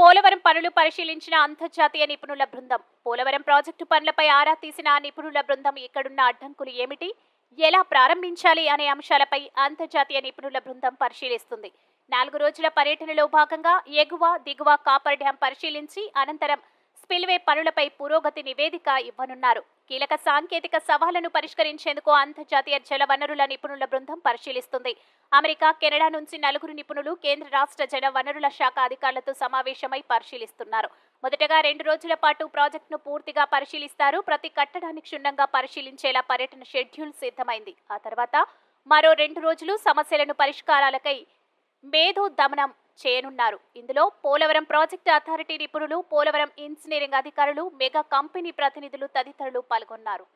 పోలవరం పనులు పరిశీలించిన అంతర్జాతీయ నిపుణుల బృందం. పోలవరం ప్రాజెక్టు పనులపై ఆరా తీసిన నిపుణుల బృందం ఇక్కడున్న అడ్డంకులు ఏమిటి? ఎలా ప్రారంభించాలి అనే అంశాలపై అంతర్జాతీయ నిపుణుల బృందం పరిశీలిస్తుంది. నాలుగు రోజుల పర్యటనలో భాగంగా ఎగువ దిగువ కాపర్ డ్యాం పరిశీలించి అనంతరం స్పిల్వే పనులపై పురోగతి నివేదిక ఇవ్వనున్నారు. కీలక సాంకేతిక సవాళ్ళను పరిష్కరించేందుకు అంతర్జాతీయ జల వనరుల నిపుణుల బృందం పరిశీలిస్తుంది. అమెరికా కెనడా నుంచి నలుగురు నిపుణులు కేంద్ర రాష్ట్ర జల వనరుల శాఖ అధికారులతో సమావేశమై పరిశీలిస్తున్నారు. మొదటగా రెండు రోజుల పాటు ప్రాజెక్టును పూర్తిగా పరిశీలిస్తారు. ప్రతి కట్టడాన్ని క్షుణ్ణంగా పరిశీలించేలా పర్యటన షెడ్యూల్ సిద్ధమైంది. ఆ తర్వాత మరో రెండు రోజులు సమస్యలను పరిష్కారాలకై మేధో దమనం చేయనున్నారు. ఇందులో పోలవరం ప్రాజెక్టు అథారిటీ నిపుణులు పోలవరం ఇంజనీరింగ్ అధికారులు మెగా కంపెనీ ప్రతినిధులు తదితరులు పాల్గొన్నారు.